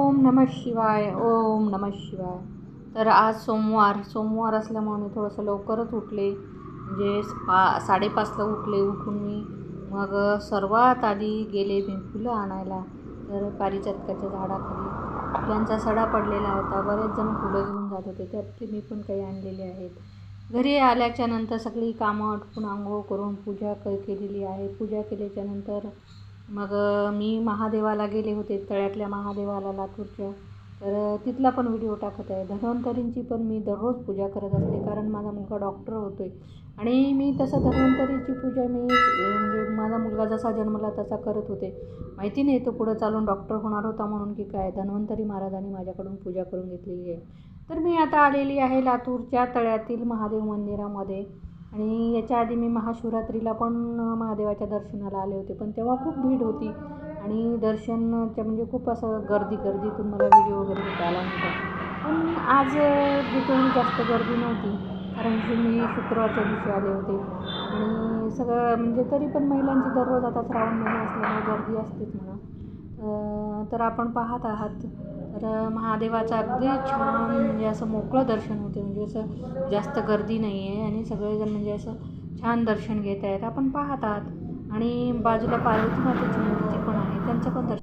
ओम नमः शिवाय ओम नमः शिवाय. तर आज सोमवार सोमवार असल्यामुळे मी थोडंसं लवकरच उठले. म्हणजे पा साडेपाचला उठले उठून मी. मग सर्वात आधी गेले मी फुलं आणायला. तर पारिजातकाच्या झाडाखाली. फुलांचा सडा पडलेला होता. बरेच जण फुलं घेऊन जात होते. त्यातले मी पण काही आणलेले आहेत. घरी आल्याच्यानंतर सगळी कामं आटपून आंघोळ करून पूजा क केलेली आहे. पूजा केल्याच्यानंतर मग मी महादेवाला गेले होते तळ्यातल्या महादेवाला लातूरच्या. तर तिथला पण व्हिडिओ टाकत आहे. धन्वंतरींची पण मी दररोज पूजा करत असते कारण माझा मुलगा डॉक्टर होतो आहे आणि मी तसं धन्वंतरीची पूजा मी म्हणजे माझा मुलगा जसा जन्मला तसा करत होते. माहिती नाही तो पुढं चालून डॉक्टर होणार होता म्हणून की काय? धन्वंतरी महाराजांनी माझ्याकडून पूजा करून घेतलेली आहे. तर मी आता आलेली आहे लातूरच्या तळ्यातील महादेव मंदिरामध्ये. आणि याच्या आधी मी महाशिवरात्रीला पण महादेवाच्या दर्शनाला आले होते. पण तेव्हा खूप भीड होती. आणि दर्शनच्या म्हणजे खूप असं गर्दी गर्दीतून मला व्हिडिओ वगैरे घेता आला नव्हता पण आज तिथून जास्त गर्दी नव्हती. कारण की मी शुक्रवारच्या दिवशी आले होते. आणि सगळं म्हणजे तरी पण महिलांची दररोज आता श्रावण महिना असल्यामुळे गर्दी असतेच म्हणा. तर आपण पाहत आहात. तर महादेवाचं अगदी छान म्हणजे असं मोकळं दर्शन होते. म्हणजे असं जास्त गर्दी नाही आहे आणि सगळेजण म्हणजे असं छान दर्शन घेत आहेत आपण पाहत आहात आणि बाजूला पार्वती मातेची मूर्ती पण आहे. त्यांचं पण दर्शन